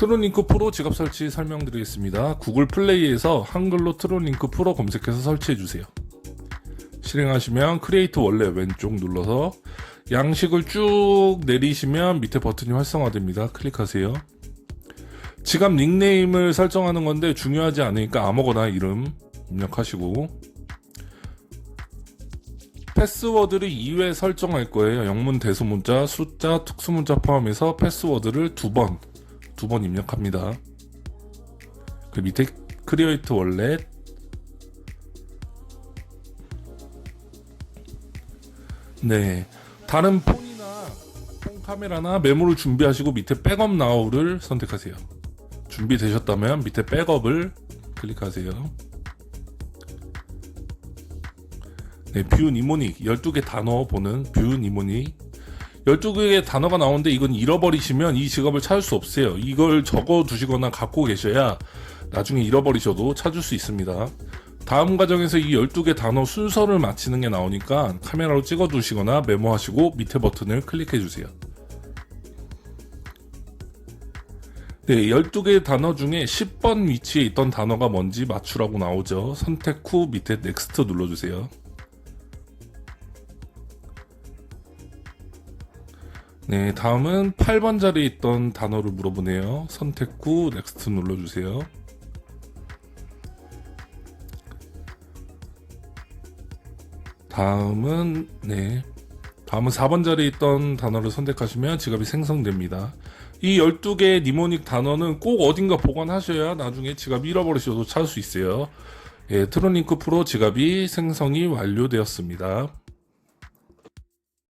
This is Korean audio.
트론링크 프로 지갑 설치 설명드리겠습니다. 구글 플레이에서 한글로 트론링크 프로 검색해서 설치해 주세요. 실행하시면 크리에이트 원래 왼쪽 눌러서 양식을 쭉 내리시면 밑에 버튼이 활성화됩니다. 클릭하세요. 지갑 닉네임을 설정하는 건데 중요하지 않으니까 아무거나 이름 입력하시고 패스워드를 2회 설정할 거예요. 영문, 대소문자, 숫자, 특수문자 포함해서 패스워드를 두 번, 두 번 입력합니다. 그 밑에 크리에이트 월렛 네. 다른 폰이나 폰 카메라나 메모를 준비하시고 밑에 백업 나우를 선택하세요. 준비되셨다면 밑에 백업을 클릭하세요. 네, 뷰 니모닉 12개 단어 보는 뷰 니모닉 12개의 단어가 나오는데 이건 잃어버리시면 이 지갑을 찾을 수 없어요. 이걸 적어 두시거나 갖고 계셔야 나중에 잃어버리셔도 찾을 수 있습니다. 다음 과정에서 이 12개 단어 순서를 맞히는 게 나오니까 카메라로 찍어 두시거나 메모하시고 밑에 버튼을 클릭해 주세요. 네, 12개의 단어 중에 10번 위치에 있던 단어가 뭔지 맞추라고 나오죠. 선택 후 밑에 넥스트 눌러주세요. 네, 다음은 8번 자리에 있던 단어를 물어보네요. 선택 후 넥스트 눌러주세요. 다음은 네. 다음은 4번 자리에 있던 단어를 선택하시면 지갑이 생성됩니다. 이 12개의 니모닉 단어는 꼭 어딘가 보관하셔야 나중에 지갑 잃어버리셔도 찾을 수 있어요. 예, 트론링크 프로 지갑이 생성이 완료되었습니다.